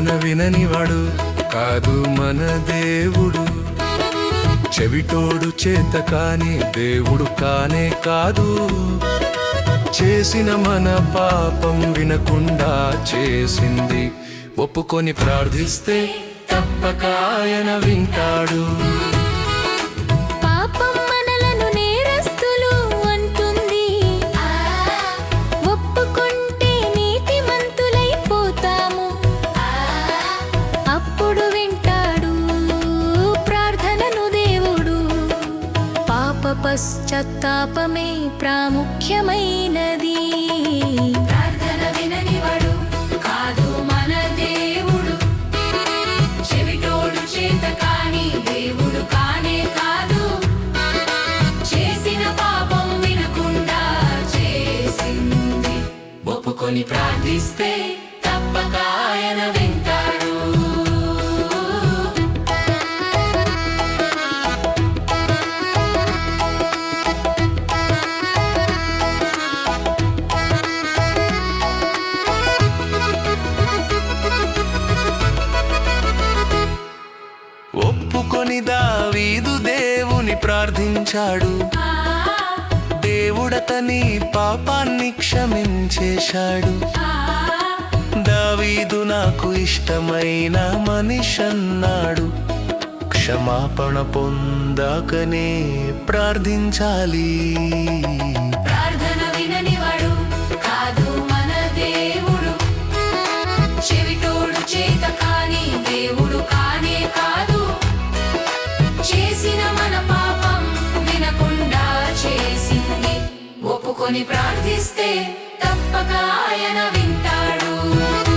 ప్రార్థన విననివాడు కాదు మన దేవుడు. చెవిటోడు చేత కాని దేవుడు కానే కాదు. చేసిన మన పాపం వినకుండా చేసింది. ఒప్పుకొని ప్రార్థిస్తే తప్పక ఆయన వింటాడు. పశ్చాత్తాపమే ప్రాముఖ్యమైనది. ప్రార్థన విననివాడు కాదు మన దేవుడు. చెవిటోడు చేత కాని దేవుడు కానే కాదు. చేసిన పాపం వినకుండా చేసింది. ఒప్పుకొని ప్రార్థిస్తే తప్పక ఆయన వింటాడు. ఒప్పుకొని దావీదు దేవుని ప్రార్థించాడు. దేవుడతని పాపాన్ని క్షమించేశాడు. దావీదు నాకు ఇష్టమైన మనిషన్నాడు. క్షమాపణ పొందాకనే ప్రార్థించాలి. ప్రార్థిస్తే తప్పక ఆయన వింటాడు.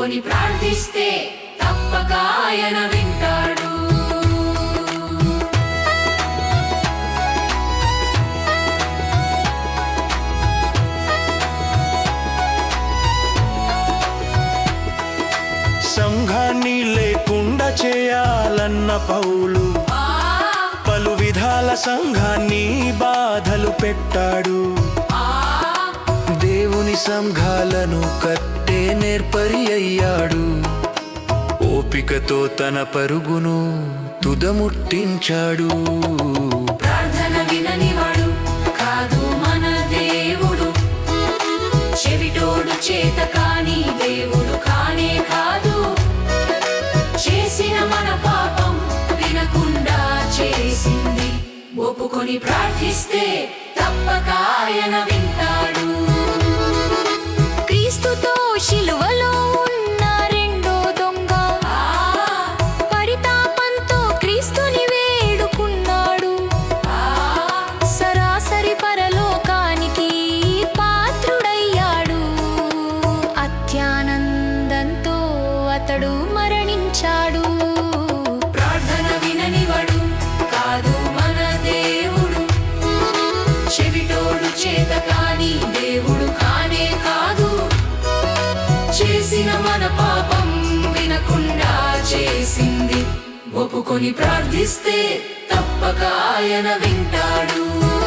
ఒప్పుకొని ప్రార్థిస్తే తప్పక ఆయన వింటాడు. సంఘాన్ని లేకుండా చేయాలన్న పౌలు పలు విధాల సంఘాన్ని బాధలు పెట్టాడు. సంఘాలను కట్టే నేర్పరి అయ్యాడు. ఓపికతో తన పరుగును తుదముట్టించాడు. ప్రార్థన విననివాడు కాదు మన దేవుడు. చెవిటోడు చేత కాని దేవుడు కానే కాదు. చేసిన మన పాపం వినకుండా చేసింది. ఒప్పుకొని ప్రార్థిస్తే తప్పక ఆయన వింటాడు చేసింది. ఒప్పుకొని ప్రార్థిస్తే తప్పక ఆయన వింటాడు.